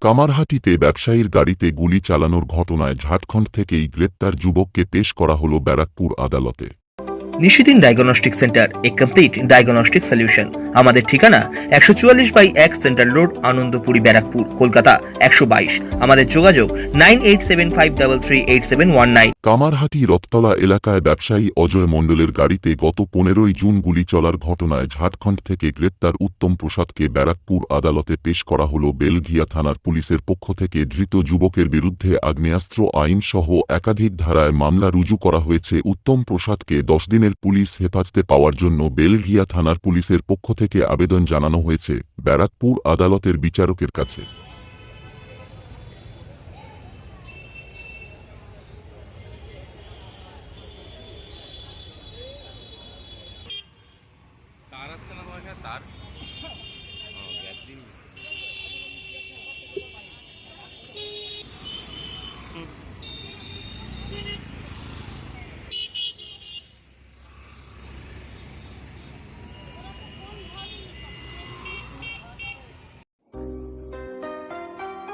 কামারহাটিতে ব্যবসায়ীর গাড়িতে গুলি চালানোর ঘটনায় ঝাড়খণ্ড থেকেই গ্রেপ্তার যুবককে পেশ করা হল ব্যারাকপুর আদালতে। নিশিদিন ডায়াগনস্টিক সেন্টার এ কমপ্লিট ডায়াগনস্টিক সলিউশন আমাদের ঠিকানা একশো চুয়াল্লিশ বাই এক সেন্ট্রাল রোড, আনন্দপুরি, ব্যারাকপুর, কলকাতা একশো বাইশ। আমাদের যোগাযোগ nine eight seven five double three eight seven one nine. Kamarhati Rathtala এলাকায় ব্যবসায়ী অজয় মণ্ডলের গাড়িতে গত পনেরোই জুন গুলি চলার ঘটনায় ঝাড়খণ্ড থেকে গ্রেপ্তার উত্তম প্রসাদকে ব্যারাকপুর আদালতে পেশ করা হল বেলঘিয়া থানার পুলিশের পক্ষ থেকে। ধৃত যুবকের বিরুদ্ধে আগ্নেয়াস্ত্র আইন সহ একাধিক ধারায় মামলা রুজু করা হয়েছে। উত্তম প্রসাদকে দশ দিনের পুলিশ হেফাজতে পাওয়ার জন্য বেলঘিয়া থানার পুলিশের পক্ষ থেকে আবেদন জানানো হয়েছে ব্যারাকপুর আদালতের বিচারকের কাছে। তার?